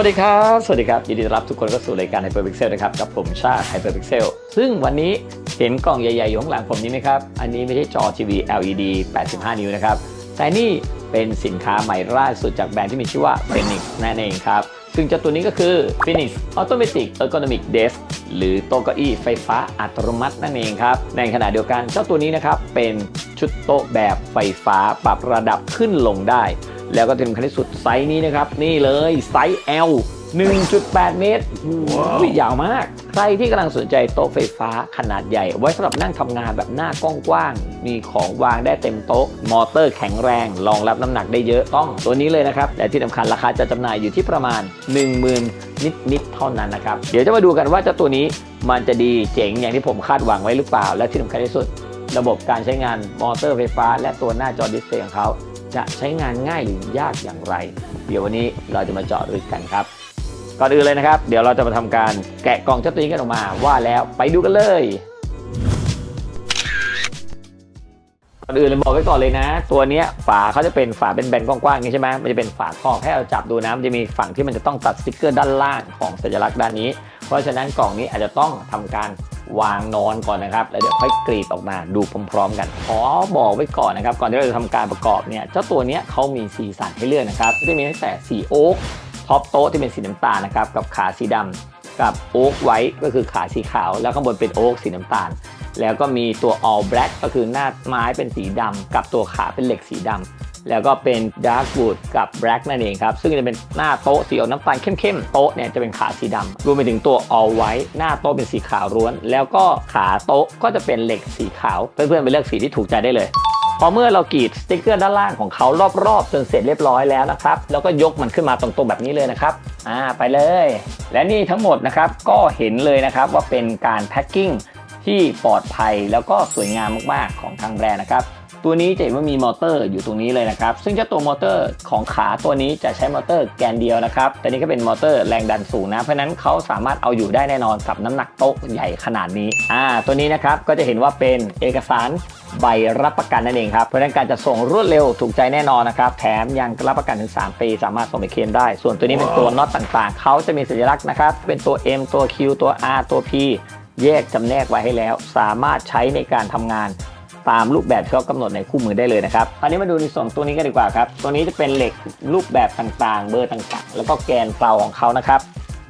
สวัสดีครับ สวัสดีครับ ยินดีต้อนรับทุกคนเข้าสู่รายการ Hyperpixel นะครับ กับผมชาติ Hyperpixel ซึ่งวันนี้เห็นกล่องใหญ่ๆอยู่ข้างหลังผมนี้ไหมครับ อันนี้ไม่ใช่จอทีวี LED 85 นิ้วนะครับ แต่นี่เป็นสินค้าใหม่ล่าสุดจากแบรนด์ที่มีชื่อว่า Phoenix นั่นเองครับ ซึ่งเจ้าตัวนี้ก็คือ Phoenix Automatic Ergonomic Desk หรือโต๊ะเก้าอี้ไฟฟ้าอัตโนมัตินั่นเองครับ ในขณะเดียวกันเจ้าตัวนี้นะครับเป็นชุดโต๊ะแบบไฟฟ้าปรับระดับขึ้นลงได้ แล้วก็ที่สำคัญที่สุดไซส์นี้นะครับ นี่เลยไซส์ L 1.8 เมตรว้าวยาวมาก ใครที่กำลังสนใจโต๊ะไฟฟ้าขนาดใหญ่ ไว้สำหรับนั่งทำงานแบบหน้ากว้างๆ มีของวางได้เต็มโต๊ะ มอเตอร์แข็งแรง รองรับน้ำหนักได้เยอะต้องตัวนี้เลยนะครับ และที่สำคัญราคาจะจำหน่ายอยู่ที่ประมาณ 10,000 นิดๆ เท่านั้นนะครับ เดี๋ยวจะมาดูกันว่าเจ้าตัวนี้มันจะดีเจ๋งอย่างที่ผมคาดหวังไว้หรือเปล่า และที่สำคัญที่สุด ระบบการใช้งานมอเตอร์ไฟฟ้า และตัวหน้าจอดิสเพลย์ของเขา จะใช้งานง่ายหรือยากอย่างไร เดี๋ยววันนี้เราจะมาเจาะลึกกันครับ ก่อนอื่นเลยนะครับ เดี๋ยวเราจะมาทำการแกะกล่องเจ้าตัวนี้กันออกมา ว่าแล้วไปดูกันเลยก่อนอื่นเลยบอกไว้ก่อนเลยนะ ตัวนี้ฝาเขาจะเป็นฝาเป็นแบนกว้างๆนี้ใช่ไหมมันจะเป็นฝาครอบให้เราจับดูนะมันจะมีฝั่งที่มันจะต้องตัดสติกเกอร์ด้านล่างของสัญลักษณ์ด้านนี้ เพราะฉะนั้นกล่องนี้อาจจะต้องทำการ วางนอนก่อนนะครับ แล้วเดี๋ยวค่อยกรีดออกมาดูพร้อมๆ กัน ขอบอกไว้ก่อนนะครับ ก่อนที่เราจะทำการประกอบเนี่ย เจ้าตัวเนี้ยเขามีสีสันให้เลือกนะครับก็จะมีตั้งแต่สีโอ๊กท็อปโต๊ะที่เป็นสีน้ำตาลนะครับ กับขาสีดำกับโอ๊กไว้ก็คือขาสีขาว แล้วข้างบนเป็นโอ๊กสีน้ำตาล แล้วก็มีตัว all black ก็คือหน้าไม้เป็นสีดำกับตัวขาเป็นเหล็กสีดำ แล้วก็เป็น dark wood กับ black นั่นเองครับ ซึ่งจะเป็นหน้าโต๊ะสีออกน้ำตาลเข้มๆ โต๊ะเนี่ยจะเป็นขาสีดำรวมไปถึงตัว all white หน้าโต๊ะเป็นสีขาวล้วน แล้วก็ขาโต๊ะก็จะเป็นเหล็กสีขาว เพื่อนๆไปเลือกสีที่ถูกใจได้เลยพอเมื่อเรากรีดสติ๊กเกอร์ด้านล่างของเขารอบๆ จนเสร็จเรียบร้อยแล้วนะครับ แล้วก็ยกมันขึ้นมาตรงๆแบบนี้เลยนะครับ อ่าไปเลย และนี่ทั้งหมดนะครับก็เห็นเลยนะครับว่าเป็นการแพ็คกิ้งที่ปลอดภัยแล้วก็สวยงามมากๆของทางแบรนด์นะครับ ตัวนี้จะเห็นว่ามีมอเตอร์อยู่ตรงนี้เลยนะครับ ซึ่งเจ้าตัวมอเตอร์ของขาตัวนี้จะใช้มอเตอร์แกนเดียวนะครับแต่นี่ก็เป็นมอเตอร์แรงดันสูงนะ เพราะนั้นเขาสามารถเอาอยู่ได้แน่นอนกับน้ำหนักโต๊ะใหญ่ขนาดนี้ อ่า ตัวนี้นะครับก็จะเห็นว่าเป็นเอกสารใบรับประกันนั่นเองครับ เพราะฉะนั้นการจะส่งรวดเร็วถูกใจแน่นอนนะครับ แถมยังรับประกันถึง 3 ปี สามารถส่งไปเคลมได้ ส่วนตัวนี้เป็นตัวน็อตต่างๆ เขาจะมีสัญลักษณ์นะครับ เป็นตัว M ตัว Q ตัว R ตัว P แยกจำแนกไว้ให้แล้ว สามารถใช้ในการทำงาน ตามรูปแบบที่เขากำหนดในคู่มือได้เลยนะครับคราวนี้มาดูในส่วนตัวนี้กันดีกว่าครับ ตัวนี้จะเป็นเหล็กรูปแบบต่างๆ เบอร์ต่างๆ แล้วก็แกนเกลาของเขานะครับ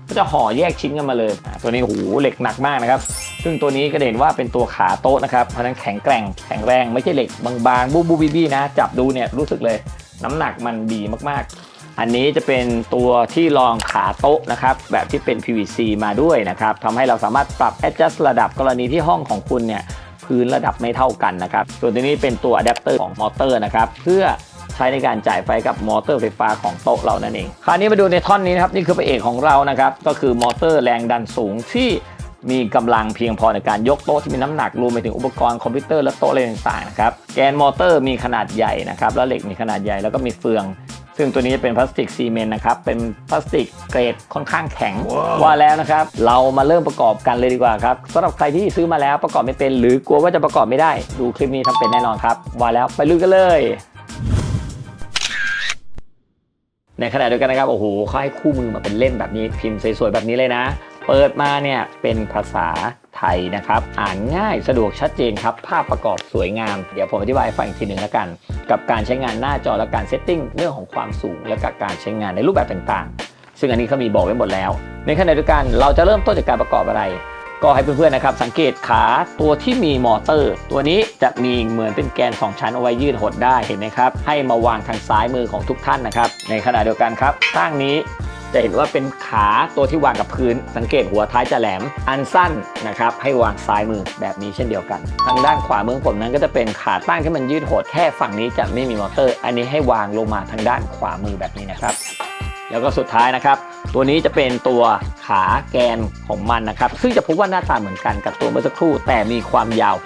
ก็จะห่อแยกชิ้นกันมาเลย ตัวนี้โอ้โหเหล็กหนักมากนะครับ ซึ่งตัวนี้ก็เห็นว่าเป็นตัวขาโต๊ะนะครับ เพราะนั้นแข็งแกร่งแข็งแรงไม่ใช่เหล็กบางๆบูบูบีบีนะ จับดูเนี่ยรู้สึกเลย น้ำหนักมันดีมากๆ อันนี้จะเป็นตัวที่รองขาโต๊ะนะครับ แบบที่เป็น PVC มาด้วยนะครับทำให้เราสามารถปรับ adjust ระดับกรณีที่ห้องของคุณเนี่ย พื้นระดับไม่เท่ากันนะครับ ส่วนตัวนี้เป็นตัวอะแดปเตอร์ของมอเตอร์นะครับ เพื่อใช้ในการจ่ายไฟกับมอเตอร์ไฟฟ้าของโต๊ะเรานั่นเอง คราวนี้มาดูในท่อนนี้นะครับ นี่คือพระเอกของเรานะครับ ก็คือมอเตอร์แรงดันสูงที่มีกำลังเพียงพอในการยกโต๊ะที่มีน้ำหนักรวมไปถึงอุปกรณ์คอมพิวเตอร์และโต๊ะอะไรต่างๆนะครับ แกนมอเตอร์มีขนาดใหญ่นะครับ แล้วเหล็กมีขนาดใหญ่แล้วก็มีเฟือง ซึ่งตัวนี้จะเป็นพลาสติกซีเมนต์นะครับ เป็นพลาสติกเกรดค่อนข้างแข็งว่าแล้วนะครับ เรามาเริ่มประกอบกันเลยดีกว่าครับสำหรับใครที่ซื้อมาแล้วประกอบไม่เป็น หรือกลัวว่าจะประกอบไม่ได้ ดูคลิปนี้ทำเป็นแน่นอนครับ ว่าแล้วไปลุยกันเลยในขณะเดียวกันนะครับ โอ้โหเขาให้คู่มือมาเป็นเล่มแบบนี้พิมพ์สวยๆแบบนี้เลยนะ เปิดมาเนี่ยเป็นภาษาไทยนะครับ อ่านง่ายสะดวกชัดเจนครับ ภาพประกอบสวยงาม เดี๋ยวผมอธิบายฟังอีกทีหนึ่งแล้วกัน กับการใช้งานหน้าจอและการเซตติ้งเรื่องของความสูงและกับการใช้งานในรูปแบบต่างๆ ซึ่งอันนี้เขามีบอกไว้หมดแล้ว ในขณะเดียวกันเราจะเริ่มต้นจากการประกอบอะไร ก็ให้เพื่อนๆนะครับ สังเกตขาตัวที่มีมอเตอร์ ตัวนี้จะมีเหมือนเป็นแกน 2 ชั้นเอาไว้ยืดหดได้เห็นไหมครับให้มาวางทางซ้ายมือของทุกท่านนะครับในขณะเดียวกันครับข้างนี้ จะเห็นว่าเป็นขาตัวที่วางกับพื้น สังเกตหัวท้ายจะแหลม อันสั้นนะครับ ให้วางซ้ายมือแบบนี้เช่นเดียวกัน ทางด้านขวามืองผมนั้นก็จะเป็นขาตั้งที่มันยืดหดแค่ฝั่งนี้จะไม่มีมอเตอร์ อันนี้ให้วางลงมาทางด้านขวามือแบบนี้นะครับ แล้วก็สุดท้ายนะครับ ตัวนี้จะเป็นตัวขาแกนของมันนะครับ ซึ่งจะพบว่าหน้าตาเหมือนกันกับตัวเมื่อสักครู่ แต่มีความยาว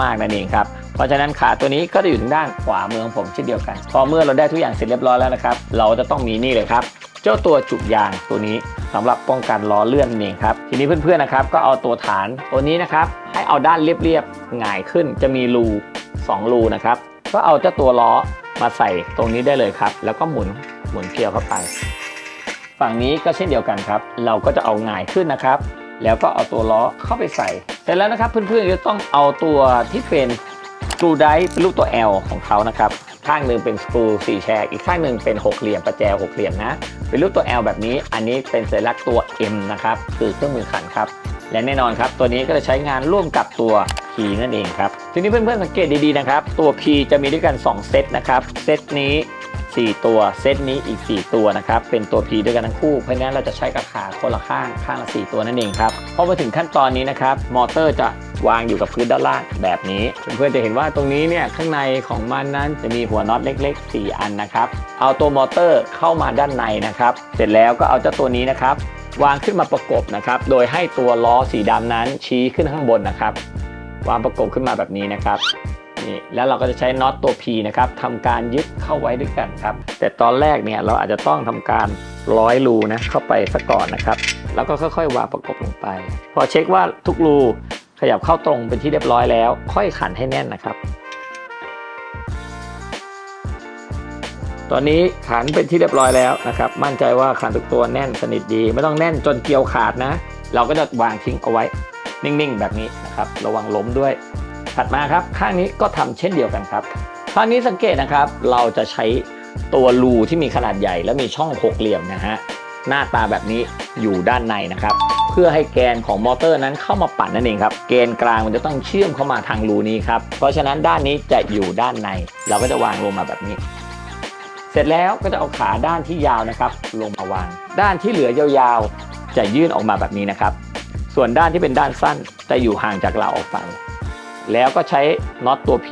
มากๆนั่นเองครับเพราะฉะนั้นขาตัวนี้ก็จะอยู่ทางด้านขวามือของผมเช่นเดียวกัน พอเมื่อเราได้ทุกอย่างเสร็จเรียบร้อยแล้วนะครับ เราจะต้องมีนี่เลยครับ เจ้าตัวจุกยางตัวนี้สำหรับป้องกันล้อเลื่อนนั่นเองครับ ทีนี้เพื่อนๆนะครับ ก็เอาตัวฐานตัวนี้นะครับให้เอาด้านเรียบๆหงายขึ้นจะมีรู2รูนะครับ ก็เอาเจ้าตัวล้อมาใส่ตรงนี้ได้เลยครับ แล้วก็หมุนหมุนเกลียวเข้าไป ฝั่งนี้ก็เช่นเดียวกันครับ เราก็จะเอาหงายขึ้นนะครับแล้วก็เอาตัวล้อเข้าไปใส่ เสร็จแล้วนะครับเพื่อนๆจะต้องเอาตัวที่เป็นสกรูไดเป็นรูปตัว L ของเขานะครับ ข้างหนึ่งเป็นสกรูสี่แฉกอีกข้างหนึ่งเป็นหกเหลี่ยมประแจหกเหลี่ยมนะ เป็นรูปตัว L แบบนี้ อันนี้เป็นสัญลักษณ์ตัว M นะครับ คือเครื่องมือขันครับ และแน่นอนครับ ตัวนี้ก็จะใช้งานร่วมกับตัว P นั่นเองครับ ทีนี้เพื่อนๆสังเกตดีๆนะครับ ตัว P จะมีด้วยกัน 2 เซตนะครับ เซตนี้ 4 ตัวเซตนี้อีก 4 ตัวนะครับ เป็นตัว P ด้วยกันทั้งคู่ เพราะฉะนั้นเราจะใช้กับขาคนละข้างข้างละ 4 ตัวนั่นเองครับ พอมาถึงขั้นตอนนี้นะครับ มอเตอร์จะ วางอยู่กับพื้นด้านล่างแบบนี้ เพื่อนๆจะเห็นว่าตรงนี้เนี่ยข้างในของมันนั้นจะมีหัวน็อตเล็ก ๆ 4 อันนะครับ เอาตัวมอเตอร์เข้ามาด้านในนะครับ เสร็จแล้วก็เอาเจ้าตัวนี้นะครับ วางขึ้นมาประกบนะครับ โดยให้ตัวล้อสีดำนั้นชี้ขึ้นข้างบนนะครับ วางประกบขึ้นมาแบบนี้นะครับนี่แล้วเราก็จะใช้น็อตตัว P นะครับทำการยึดเข้าไว้ด้วยกันครับ แต่ตอนแรกเนี่ยเราอาจจะต้องทำการร้อยรูนะเข้าไปซะก่อนนะครับ แล้วก็ค่อยๆวางประกบลงไป พอเช็คว่าทุกรู ขยับเข้าตรงเป็นที่เรียบร้อยแล้ว ค่อยขันให้แน่นนะครับ ตอนนี้ขันเป็นที่เรียบร้อยแล้วนะครับ มั่นใจว่าขันทุกตัวแน่นสนิทดี ไม่ต้องแน่นจนเกลียวขาดนะ เราก็จะวางทิ้งเอาไว้ นิ่งๆ แบบนี้นะครับ ระวังล้มด้วย ถัดมาครับ ข้างนี้ก็ทำเช่นเดียวกันครับข้างนี้สังเกตนะครับ เราจะใช้ตัวรูที่มีขนาดใหญ่ และมีช่องหกเหลี่ยมนะฮะหน้าตาแบบนี้อยู่ด้านในนะครับ พื่อให้แกนของมอเตอร์นั้นเข้ามาปั่นนั่นเองครับเกนกลางมันจะต้องเชื่อมเข้ามาทางรูนี้ครับเพราะฉะนั้นด้านนี้จะอยู่ด้านใน เราก็จะวางลงมาแบบนี้ เสร็จแล้วก็จะเอาขาด้านที่ยาวนะครับ ลงมาวาง ด้านที่เหลือยาวๆ จะยื่นออกมาแบบนี้นะครับ ส่วนด้านที่เป็นด้านสั้นจะอยู่ห่างจากเราออกไป แล้วก็ใช้น็อตตัว P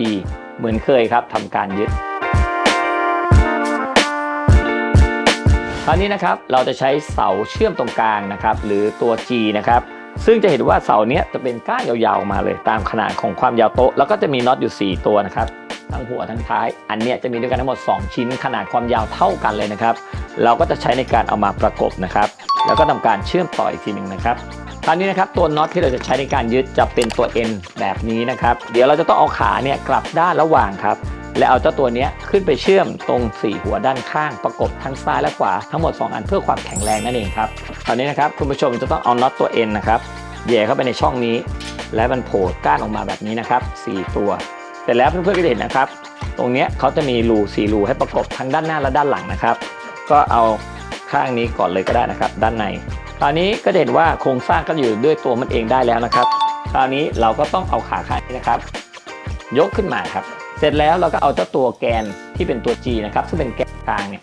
เหมือนเคยครับทำการยึด คราวนี้นะครับเราจะใช้เสาเชื่อมตรงกลางนะครับหรือตัว G นะครับซึ่งจะเห็นว่าเสาเนี้ยจะเป็นก้านยาวๆมาเลย ตามขนาดของความยาวโต๊ะแล้วก็จะมีน็อตอยู่ 4 ตัวนะครับทั้งหัวทั้งท้าย อันเนี้ยจะมีด้วยกันทั้งหมด 2 ชิ้นขนาดความยาวเท่ากันเลยนะครับ เราก็จะใช้ในการเอามาประกบนะครับ แล้วก็ทำการเชื่อมต่ออีกทีหนึ่งนะครับคราวนี้นะครับตัวน็อตที่เราจะใช้ในการยึดจะเป็นตัว N แบบนี้นะครับ เดี๋ยวเราจะต้องเอาขาเนี่ยกลับด้านระหว่างครับ และเอาเจ้าตัวนี้ขึ้นไปเชื่อมตรง4หัวด้านข้างประกบทั้งซ้ายและขวาทั้งหมด 2 อันเพื่อความแข็งแรงนั่นเองครับคราวนี้นะครับคุณผู้ชมจะต้องเอาน็อตตัว N นนะครับแย่เข้าไปในช่องนี้ และมันโผล่ก้านออกมาแบบนี้นะครับ 4 ตัวเสร็จแล้วเพื่อนๆก็จะเห็นนะครับ ตรงนี้เขาจะมีรู4รูให้ประกบทั้งด้านหน้าและด้านหลังนะครับ ก็เอาข้างนี้ก่อนเลยก็ได้นะครับ ด้านในคราวนี้ก็เห็นว่าโครงสร้างก็อยู่ด้วยตัวมันเองได้แล้วนะครับ คราวนี้เราก็ต้องเอาขาข้างนี้นะครับ ยกขึ้นมาครับ ร็จแล้วเราก็เอาเจ้าตัวแกนที่เป็นตัว G นะครับซึ่งเป็นแกนกลางเนี่ย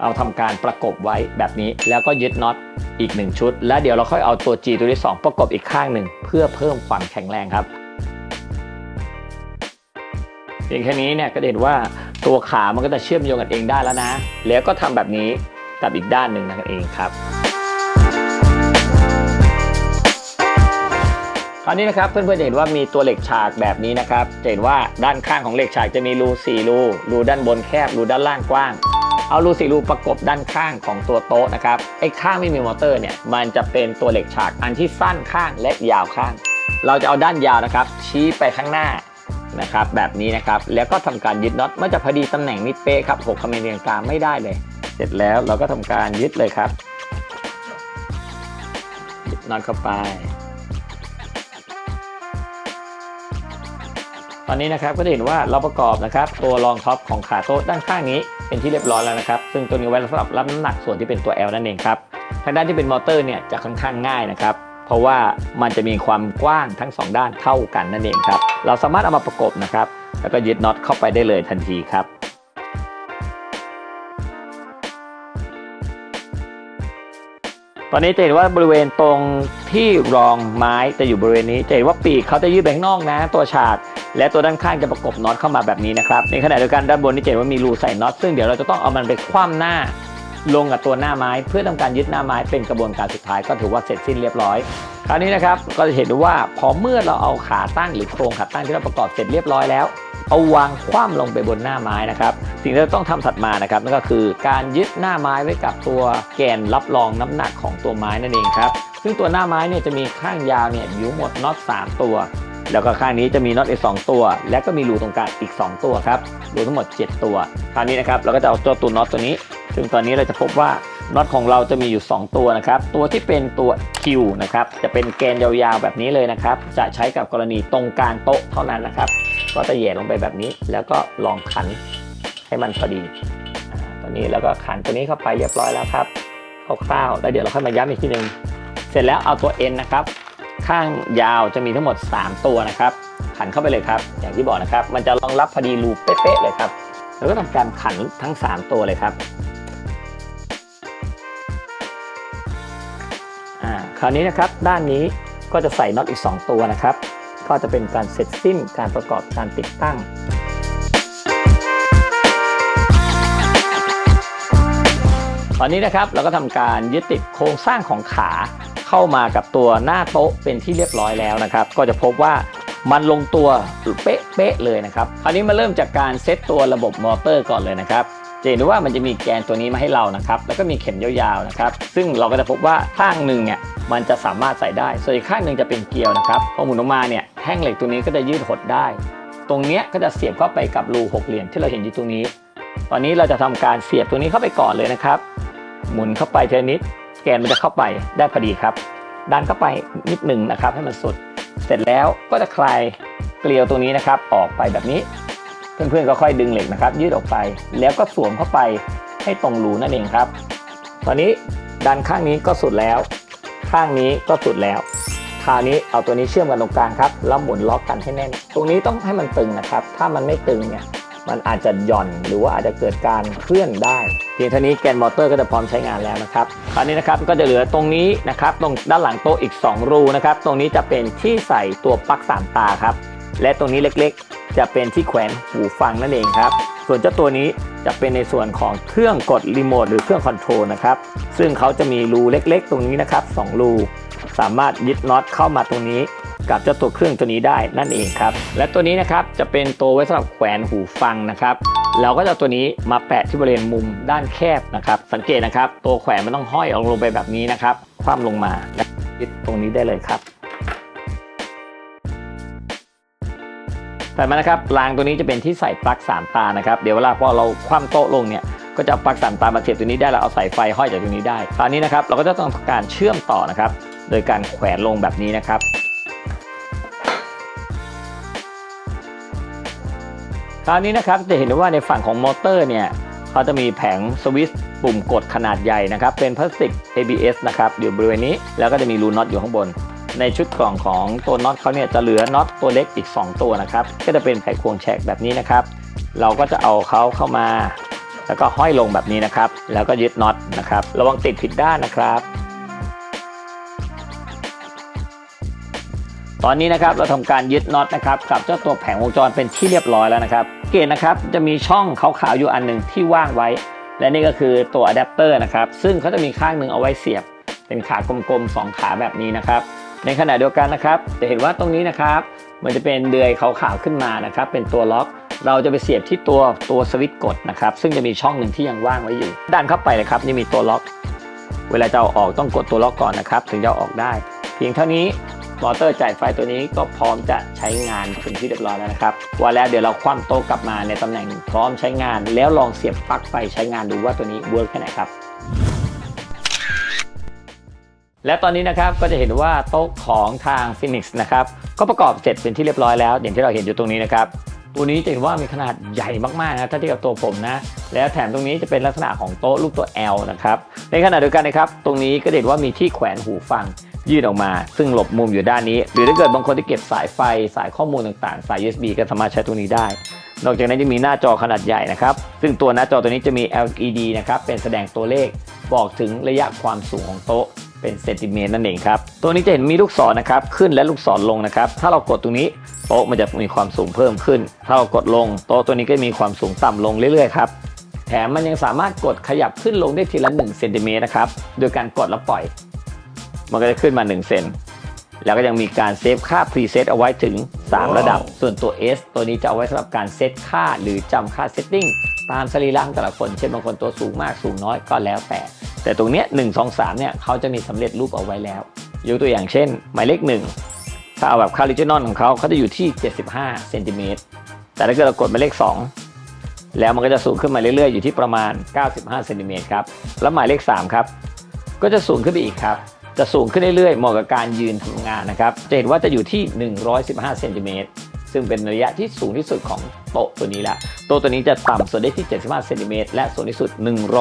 เอาทำการประกบไว้แบบนี้แล้วก็ยึดน็อตอีก 1 ชุด แล้วเดี๋ยวเราค่อยเอาตัว G ตัวที่ 2 ประกบอีกข้างหนึ่งเพื่อเพิ่มความแข็งแรงครับเพียงแค่นี้เนี่ยก็เห็นว่าตัวขามันก็จะเชื่อมโยงกันเองได้แล้วนะ แล้วก็ทำแบบนี้กับอีกด้านหนึ่งนั่นเองครับ คราวนี้นะครับเพื่อนๆจะเห็นว่ามีตัวเหล็กฉากแบบนี้นะครับจะเห็นว่าด้านข้างของเหล็กฉากจะมีรู4รูรูด้านบนแคบรูด้านล่างกว้าง เอารู4รูประกบด้านข้างของตัวโต๊ะนะครับไอ้ข้างไม่มีมอเตอร์เนี่ยมันจะเป็นตัวเหล็กฉากอันที่สั้นข้างและยาวข้าง เราจะเอาด้านยาวนะครับชี้ไปข้างหน้านะครับแบบนี้นะครับแล้วก็ทำการยึดน็อตมันจะพอดีตำแหน่งนิดเป๊ะครับหกคำเมเรียงกลางไม่ได้เลย เสร็จแล้วเราก็ทำการยึดเลยครับยึดน็อตเข้าไป ตอนนี้นะครับก็จะเห็นว่าเราประกอบนะครับตัวรองท็อปของขาโต๊ะด้านข้างนี้เป็นที่เรียบร้อยแล้วนะครับ ซึ่งตัวนี้ไว้สำหรับรับน้ำหนักส่วนที่เป็นตัว L นั่นเองครับทางด้านที่เป็นมอเตอร์เนี่ยจะค่อนข้างง่ายนะครับเพราะว่ามันจะมีความกว้างทั้ง 2 ด้านเท่ากันนั่นเองครับเราสามารถเอามาประกบนะครับแล้วก็ยึดน็อตเข้าไปได้เลยทันทีครับตอนนี้จะเห็นว่าบริเวณตรงที่รองไม้จะอยู่บริเวณนี้จะเห็นว่าปีกเขาจะยืดไปข้างนอกนะ ตัวฉาก และตัวด้านข้างจะประกบน็อตเข้ามาแบบนี้นะครับ ในขณะเดียวกันด้านบนนี่จะเห็นว่ามีรูใส่น็อตซึ่งเดี๋ยวเราจะต้องเอามันไปคว่ำหน้า ลงกับตัวหน้าไม้ เพื่อทำการยึดหน้าไม้เป็นกระบวนการสุดท้ายก็ถือว่าเสร็จสิ้นเรียบร้อย คราวนี้นะครับก็จะเห็นว่าพอเมื่อเราเอาขาตั้งหรือโครงขาตั้งที่เราประกอบเสร็จเรียบร้อยแล้วเอาวางคว่ำลงไปบนหน้าไม้นะครับ สิ่งที่เราต้องทำถัดมานะครับนั่นก็คือการยึดหน้าไม้ไว้กับตัวแกนรับรองน้ำหนักของตัวไม้นั่นเองครับ ซึ่งตัวหน้าไม้เนี่ยจะมีข้างยาวเนี่ยอยู่หมดน็อต3ตัว แล้วก็ข้างนี้จะมีน็อตอีก2ตัว และก็มีรูตรงกลางอีก 2 ตัวครับรวมทั้งหมด 7 ตัวคราวนี้นะครับเราก็จะเอาตัวตัวน็อตตัวนี้ ซึ่งตอนนี้เราจะพบว่าน็อตของเราจะมีอยู่ 2 ตัวนะครับ ตัวที่เป็นตัว Q นะครับ จะเป็นแกนยาวๆแบบนี้เลยนะครับ จะใช้กับกรณีตรงกลางโต๊ะเท่านั้นนะครับ ก็จะแหย่ลงไปแบบนี้ แล้วก็ลองขันให้มันพอดีตัวนี้แล้วก็ขันตัวนี้เข้าไปเรียบร้อยแล้วครับ คร่าวๆ แล้วเดี๋ยวเราค่อยมาย้ำอีกทีหนึ่ง เสร็จแล้วเอาตัว N นะครับ ข้างยาวจะมีทั้งหมด 3 ตัวนะครับขันเข้าไปเลยครับ อย่างที่บอกนะครับ มันจะรองรับพอดีรูเป๊ะๆเลยครับแล้วก็ทำการขันทั้ง 3 ตัวเลยครับอ่าคราวนี้นะครับด้านนี้ก็จะใส่น็อตอีก 2 ตัวนะครับ ก็จะเป็นการเสร็จสิ้นการประกอบการติดตั้งตอนนี้นะครับเราก็ทำการยึดติดโครงสร้างของขา เข้ามากับตัวหน้าโต๊ะเป็นที่เรียบร้อยแล้วนะครับ ก็จะพบว่ามันลงตัวเป๊ะๆเลยนะครับ คราวนี้มาเริ่มจากการเซตตัวระบบมอเตอร์ก่อนเลยนะครับจะเห็นว่ามันจะมีแกนตัวนี้มาให้เรานะครับ แล้วก็มีเข็มยาวๆนะครับ ซึ่งเราก็จะพบว่าข้างหนึ่งเนี่ยมันจะสามารถใส่ได้ ส่วนอีกข้างหนึ่งจะเป็นเกลียวนะครับ พอหมุนออกมาเนี่ยแท่งเหล็กตัวนี้ก็จะยืดหดได้ ตรงเนี้ยก็จะเสียบเข้าไปกับรูหกเหลี่ยมที่เราเห็นอยู่ตรงนี้ ตอนนี้เราจะทำการเสียบตัวนี้เข้าไปก่อนเลยนะครับ หมุนเข้าไปเทนิด แกนมันจะเข้าไปได้พอดีครับ ดันเข้าไปนิดหนึ่งนะครับ ให้มันสุด เสร็จแล้วก็จะคลายเกลียวตัวนี้นะครับ ออกไปแบบนี้ เพื่อนๆก็ค่อยดึงเหล็กนะครับ ยืดออกไปแล้วก็สวมเข้าไปให้ตรงรูนั่นเองครับ ตอนนี้ดันข้างนี้ก็สุดแล้ว ข้างนี้ก็สุดแล้ว คราวนี้เอาตัวนี้เชื่อมกันตรงกลางครับแล้วหมุนล็อกกันให้แน่น ตรงนี้ต้องให้มันตึงนะครับ ถ้ามันไม่ตึงเนี่ย มันอาจจะหย่อนหรือว่าอาจจะเกิดการเคลื่อนได้ เพียงเท่านี้แกนมอเตอร์ก็จะพร้อมใช้งานแล้วนะครับคราวนี้นะครับก็จะเหลือตรงนี้นะครับตรงด้านหลังโต๊ะอีก 2 รูนะครับตรงนี้จะเป็นที่ใส่ตัวปลั๊กสามตาครับและตรงนี้เล็กๆ จะเป็นที่แขวนหูฟังนั่นเองครับส่วนเจ้าตัวนี้จะเป็นในส่วนของเครื่องกดรีโมทหรือเครื่องคอนโทรลนะครับซึ่งเขาจะมีรูเล็กๆ ตรงนี้นะครับสองรูสามารถยึดน็อตเข้ามาตรงนี้ กับเจ้าตัวเครื่องตัวนี้ได้นั่นเองครับ และตัวนี้นะครับจะเป็นตัวไว้สำหรับแขวนหูฟังนะครับเราก็จะตัวนี้มาแปะที่บริเวณมุมด้านแคบนะครับ สังเกตนะครับ ตัวแขวนมันต้องห้อยลงไปแบบนี้นะครับ คว่ำลงมาและยึดตรงนี้ได้เลยครับแต่มานะครับรางตัวนี้จะเป็นที่ใส่ปลั๊กสามตานะครับ เดี๋ยวเวลาพอเราคว่ำโต๊ะลงเนี่ยก็จะปลั๊กสามตามาเสียบตัวนี้ได้แล้วเอาสายไฟห้อยจากตรงนี้ได้คราวนี้นะครับเราก็จะต้องการเชื่อมต่อนะครับ โดยการแขวนลงแบบนี้นะครับ คราวนี้นะครับจะเห็นว่าในฝั่งของมอเตอร์เนี่ยเขาจะมีแผงสวิตช์ปุ่มกดขนาดใหญ่นะครับ เป็นพลาสติก ABS นะครับอยู่บริเวณนี้แล้วก็จะมีรูน็อตอยู่ข้างบน ในชุดกล่องของตัวน็อตเขาเนี่ยจะเหลือน็อตตัวเล็กอีก 2 ตัวนะครับ ก็จะเป็นไขควงแฉกแบบนี้นะครับ เราก็จะเอาเขาเข้ามา แล้วก็ห้อยลงแบบนี้นะครับ แล้วก็ยึดน็อตนะครับ ระวังติดผิดด้านนะครับ ตอนนี้นะครับเราทำการยึดน็อตนะครับกับเจ้าตัวแผงวงจรเป็นที่เรียบร้อยแล้วนะครับเกณฑ์นะครับจะมีช่องขาวๆอยู่อันหนึ่งที่ว่างไว้ และนี่ก็คือตัวอะแดปเตอร์นะครับซึ่งเขาจะมีข้างหนึ่งเอาไว้เสียบ เป็นขากลมๆ2ขาแบบนี้นะครับในขณะเดียวกันนะครับจะเห็นว่าตรงนี้นะครับ มันจะเป็นเดือยขาวๆขึ้นมานะครับเป็นตัวล็อก เราจะไปเสียบที่ตัวตัวสวิตช์กดนะครับซึ่งจะมีช่องหนึ่งที่ยังว่างไว้อยู่ดันเข้าไปเลยครับนี่มีตัวล็อก เวลาจะเอาออกต้องกดตัวล็อกก่อนนะครับ ถึงจะเอาออกได้ เพียงเท่านี้ มอเตอร์จ่ายไฟตัวนี้ก็พร้อมจะใช้งานเป็นที่เรียบร้อยแล้วนะครับว่าแล้วเดี๋ยวเราคว่ำโต๊ะกลับมาในตำแหน่งพร้อมใช้งาน แล้วลองเสียบปลั๊กไฟใช้งานดูว่าตัวนี้เวิร์กแค่ไหนครับและตอนนี้นะครับก็จะเห็นว่าโต๊ะของทาง Phoenix นะครับก็ประกอบเสร็จเป็นที่เรียบร้อยแล้วอย่างที่เราเห็นอยู่ตรงนี้นะครับตัวนี้จะเห็นว่ามีขนาดใหญ่มากๆนะถ้าเทียบกับตัวผมนะ แล้วแถมตรงนี้จะเป็นลักษณะของโต๊ะรูปตัว L นะครับในขณะเดียวกันนะครับ ตรงนี้ก็เห็นว่ามีที่แขวนหูฟัง ยื่นออกมา ซึ่งหลบมุมอยู่ด้านนี้ หรือถ้าเกิดบางคนที่เก็บสายไฟสายข้อมูลต่างๆ สาย USB ก็สามารถใช้ตรงนี้ได้ นอกจากนั้นจะมีหน้าจอขนาดใหญ่นะครับ ซึ่งตัวหน้าจอตัวนี้จะมี LED นะครับ เป็นแสดงตัวเลข บอกถึงระยะความสูงของโต๊ะ เป็นเซนติเมตรนั่นเองครับ ตัวนี้จะเห็นมีลูกศรนะครับ ขึ้นและลูกศรลงนะครับ ถ้าเรากดตรงนี้โต๊ะมันจะมีความสูงเพิ่มขึ้น ถ้าเรากดลงโต๊ะตัวนี้ก็มีความสูงต่ำลงเรื่อยๆครับแถมมันยังสามารถกดขยับขึ้นลงได้ทีละ1เซนติเมตรนะครับ โดยการกดแล้วปล่อย มันก็จะขึ้นมา1เซนแล้วก็ยังมีการเซฟค่าพรีเซตเอาไว้ถึง 3 ระดับ ส่วนตัว S ตัวนี้จะเอาไว้สำหรับการเซตค่าหรือจำค่าเซตติ้งตามสรีระของแต่ละคน เช่นบางคนตัวสูงมากสูงน้อยก็แล้วแต่ แต่ตรงเนี้ย1 2 3เนี่ยเขาจะมีสำเร็จรูปเอาไว้แล้ว ยกตัวอย่างเช่น หมายเลข1ถ้าเอาแบบคาริจินอนของเขาเขาจะอยู่ที่ 75เซนติเมตรแต่ถ้าเกิดเรากดหมายเลข 2 แล้วมันก็จะสูงขึ้นมาเรื่อยๆ อยู่ที่ประมาณ 95เซนติเมตรครับ แล้วหมายเลข 3 ครับ ก็จะสูงขึ้นไปอีกครับ จะสูงขึ้นเรื่อยๆเหมาะกับการยืนทำงานนะครับ จะเห็นว่าจะอยู่ที่ 115เซนติเมตรซึ่งเป็นระยะที่สูงที่สุดของโต๊ะตัวนี้ละโต๊ะตัวนี้จะต่ำสุดได้ที่ 75เซนติเมตรและสูงที่สุด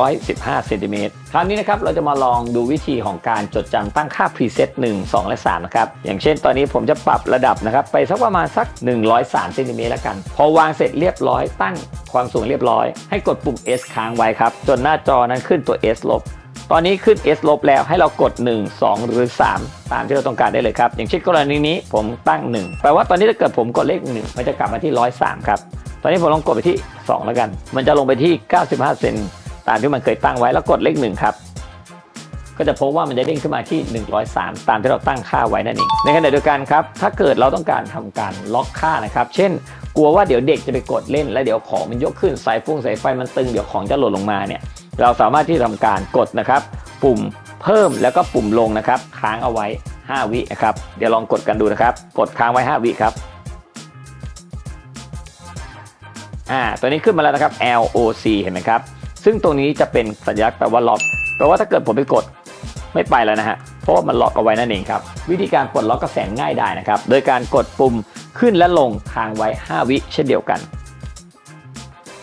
115เซนติเมตรคราวนี้นะครับเราจะมาลองดูวิธีของการจดจำตั้งค่า preset 1 2 และ3นะครับอย่างเช่นตอนนี้ผมจะปรับระดับนะครับไปสักประมาณสัก 103เซนติเมตรแล้วกัน พอวางเสร็จเรียบร้อยตั้งความสูงเรียบร้อย ให้กดปุ่ม S ค้างไว้ครับ จนหน้าจอนั้นขึ้นตัว S ลบ ตอนนี้ขึ้น S ลบแล้วให้เรากด 1 2 หรือ 3 ตามที่เราต้องการได้เลยครับ อย่างเช่นกรณีนี้ผมตั้ง 1 แปลว่าตอนนี้ถ้าเกิดผมกดเลข 1 มันจะกลับมาที่ 103 ครับ ตอนนี้ผมลองกดไปที่ 2 แล้วกัน มันจะลงไปที่ 95 เซนตามที่มันเคยตั้งไว้แล้วกดเลข 1 ครับก็จะพบว่ามันจะเด้งขึ้นมาที่ 103 ตามที่เราตั้งค่าไว้นั่นเอง ในขณะเดียวกันครับ ถ้าเกิดเราต้องการทำการล็อกค่านะครับ เช่น กลัวว่าเดี๋ยวเด็กจะไปกดเล่น แล้วเดี๋ยวของมันยกขึ้นสายฟุ้งสายไฟมันตึงเดี๋ยวของจะหล่นลงมาเนี่ย เราสามารถที่จะทำการกดนะครับ ปุ่มเพิ่มแล้วก็ปุ่มลงนะครับ ค้างเอาไว้ 5 วินะครับ เดี๋ยวลองกดกันดูนะครับ กดค้างไว้ 5 วิครับอ่าตัวนี้ขึ้นมาแล้วนะครับ LOC เห็นไหมครับ ซึ่งตรงนี้จะเป็นสัญลักษณ์แปลว่าล็อกแปลว่าถ้าเกิดผมไปกดไม่ไปแล้วนะฮะ เพราะว่ามันล็อกเอาไว้นั่นเองครับ วิธีการปลดล็อกก็แสนง่ายได้นะครับ โดยการกดปุ่มขึ้นและลงค้างไว้ 5 วิเช่นเดียวกัน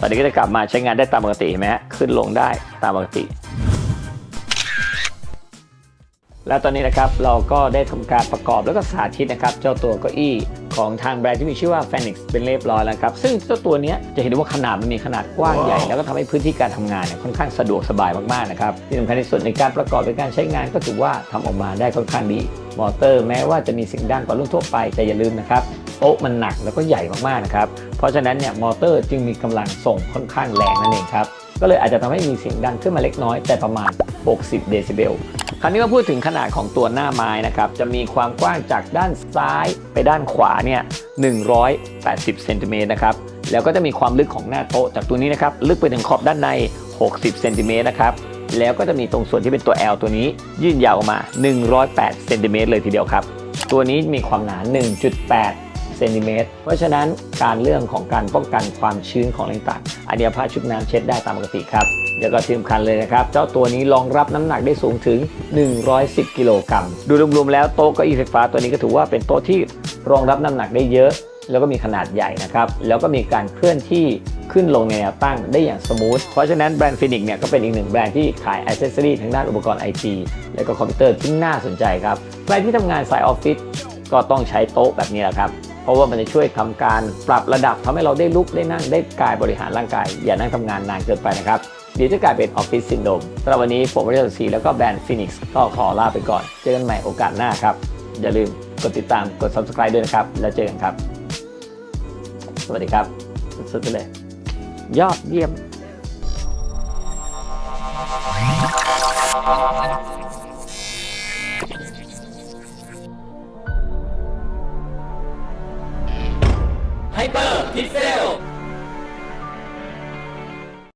ตอนนี้ก็จะกลับมาใช้งานได้ตามปกติเห็นไหมฮะขึ้นลงได้ตามปกติ แล้วตอนนี้นะครับเราก็ได้ทำการประกอบแล้วก็สาธิตนะครับ เจ้าตัวเก้าอี้ของทางแบรนด์ที่มีชื่อว่า Phoenix เป็นเรียบร้อยแล้วครับ ซึ่งเจ้าตัวนี้จะเห็นได้ว่าขนาดมันมีขนาดกว้างใหญ่ แล้วก็ทำให้พื้นที่การทำงานเนี่ยค่อนข้างสะดวกสบายมากๆนะครับที่สำคัญที่สุดในการประกอบในการใช้งานก็ถือว่าทำออกมาได้ค่อนข้างดีมอเตอร์แม้ว่าจะมีสียงดังกว่ารุ่นทั่วไปแต่อย่าลืมนะครับ โต๊ะมันหนักแล้วก็ใหญ่มากๆนะครับ เพราะฉะนั้นเนี่ยมอเตอร์จึงมีกำลังส่งค่อนข้างแรงนั่นเองครับ ก็เลยอาจจะทำให้มีเสียงดังขึ้นมาเล็กน้อยแต่ประมาณ 60 เดซิเบล คราวนี้มาพูดถึงขนาดของตัวหน้าไม้นะครับ จะมีความกว้างจากด้านซ้ายไปด้านขวาเนี่ย180เซนติเมตรนะครับ แล้วก็จะมีความลึกของหน้าโต๊ะจากตัวนี้นะครับ ลึกไปถึงขอบด้านใน 60 เซนติเมตรนะครับแล้วก็จะมีตรงส่วนที่เป็นตัว L ตัวนี้ยื่นยาวออกมา 108 เซนติเมตรเลยทีเดียวครับ ตัวนี้มีความหนา 1.8 เซนติเมตร เพราะฉะนั้นการเรื่องของการป้องกันความชื้นของอะไรต่างอันนี้ผ้าชุบน้ำเช็ดได้ตามปกติครับแล้วก็ที่สำคัญเลยนะครับ เจ้าตัวนี้รองรับน้ำหนักได้สูงถึง 110 กิโลกรัม ดูรวมๆแล้วโต๊ะเก้าอี้ไฟฟ้าตัวนี้ก็ถือว่าเป็นโต๊ะที่รองรับน้ำหนักได้เยอะ แล้วก็มีขนาดใหญ่นะครับ แล้วก็มีการเคลื่อนที่ขึ้นลงในแนวตั้งได้อย่างสมูท เพราะฉะนั้นแบรนด์ฟินิกเนี่ยก็เป็นอีกหนึ่งแบรนด์ที่ขายอ c เซสซอรี่ทางด้านอุปกรณ์ไอทีและก็คอมพิวเตอร์ที่น่าสนใจครับ ใครที่ทำงานสายออฟฟิศก็ต้องใช้โต๊ะแบบนี้แหละครับ เพราะว่ามันจะช่วยทำการปรับระดับทำให้เราได้ลุกได้นั่งได้กายบริหารร่างกาย อย่านั่งทำงานนานเกินไปนะครับ เดี๋ยวจะกลายเป็นออฟฟิศซินโดมสำหรับวันนี้ผมวริศศรีแล้วก็แบรนด์ฟินิกส์ก็ขอลาไปก่อน เจอกันใหม่โอกาสหน้าครับ อย่าลืมกดติดตามกด subscribe ด้วยนะครับ แล้วเจอกันครับ สวัสดีครับ สุดๆไปเลย ยอดเยี่ยม